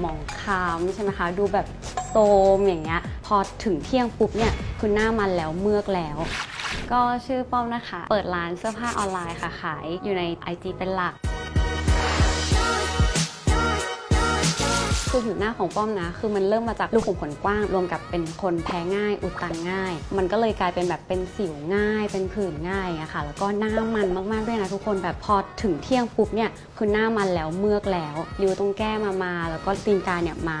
หมองคล้ำใช่ไหมคะ ดูแบบโซมอย่างเงี้ย พอถึงเที่ยงปุ๊บเนี่ยคือหน้ามันแล้วเมือกแล้ว ก็ชื่อป้อมนะคะ เปิดร้านเสื้อผ้าออนไลน์ค่ะขายอยู่ใน IG เป็นหลัก คือผิวหน้าของป้อมนะ คือมันเริ่มมาจากรูขุมขนกว้าง รวมกับเป็นคนแพ้ง่าย อุดตันง่าย มันก็เลยกลายเป็นแบบเป็นสิวง่าย เป็นผื่นง่ายอะค่ะ แล้วก็หน้ามันมากๆด้วยนะทุกคนแบบพอถึงเที่ยงปุ๊บเนี่ยคือหน้ามันแล้วเมือกแล้วริ้วตรงแก้มมามา แล้วก็ตีนกาเนี่ยมา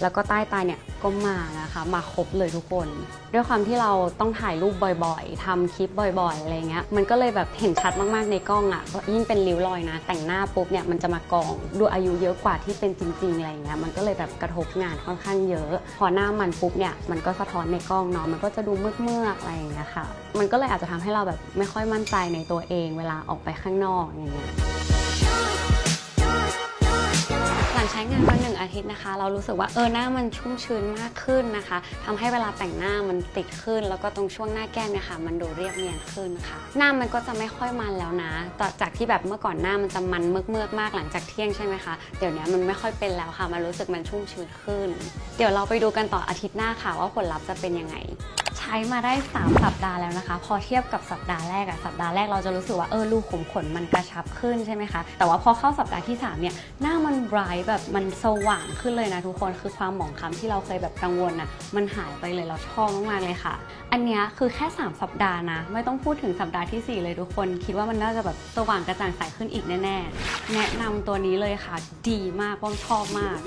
แล้วก็ใต้ตาเนี่ย ก็มานะคะมาครบเลยทุกคน ด้วยความที่เราต้องถ่ายรูปบ่อยๆทำคลิปบ่อยๆอะไรเงี้ยมันก็เลยแบบเห็นชัดมากๆในกล้องอะ่ะยิ่งเป็นริ้วรอยนะ แต่งหน้าปุ๊บเนี่ยมันจะมากองดูอายุเยอะกว่าที่เป็นจริงๆอะไรเงี้ยมันก็เลยแบบกระทบงานค่อนข้างเยอะ พอหน้ามันปุ๊บเนี่ยมันก็สะท้อนในกล้องเนาะมันก็จะดูเมื่อๆอะไรอย่างเงี้ยค่ะมันก็เลยอาจจะทำให้เราแบบไม่ค่อยมั่นใจในตัวเองเวลาออกไปข้างนอกอย่างเงี้ย ใช้งานมาหนึ่งอาทิตย์นะคะ เรารู้สึกว่าเออหน้ามันชุ่มชื้นมากขึ้นนะคะทำให้เวลาแต่งหน้ามันติดขึ้น แล้วก็ตรงช่วงหน้าแก้มเนี่ยค่ะ มันดูเรียบเนียนขึ้นค่ะ หน้ามันก็จะไม่ค่อยมันแล้วนะต่อจากที่แบบเมื่อก่อนหน้ามันจะมันเมือกเมือกมากหลังจากเที่ยงใช่ไหมคะเดี๋ยวนี้มันไม่ค่อยเป็นแล้วค่ะ มันรู้สึกมันชุ่มชื้นขึ้น เดี๋ยวเราไปดูกันต่ออาทิตย์หน้าค่ะว่าผลลัพธ์จะเป็นยังไง ช้มาได้ 3 สัปดาห์แล้วนะคะ พอเทียบกับสัปดาห์แรกอะสัปดาห์แรกเราจะรู้สึกว่าเออรูขุมขนมันกระชับขึ้นใช่ไหมคะแต่ว่าพอเข้าสัปดาห์ที่3เนี่ยหน้ามันไบรท์แบบมันสว่างขึ้นเลยนะทุกคนคือความหมองคล้ำที่เราเคยแบบกังวลนะมันหายไปเลยเราชอบมากๆเลยค่ะ อันนี้คือแค่ 3 สัปดาห์นะ ไม่ต้องพูดถึงสัปดาห์ทีสี่4 เลยทุกคน คิดว่ามันน่าจะแบบสว่างกระจ่างใสขึ้นอีกแน่ๆแนะนำตัวนี้เลยค่ะ ดีมากป้อมชอบมาก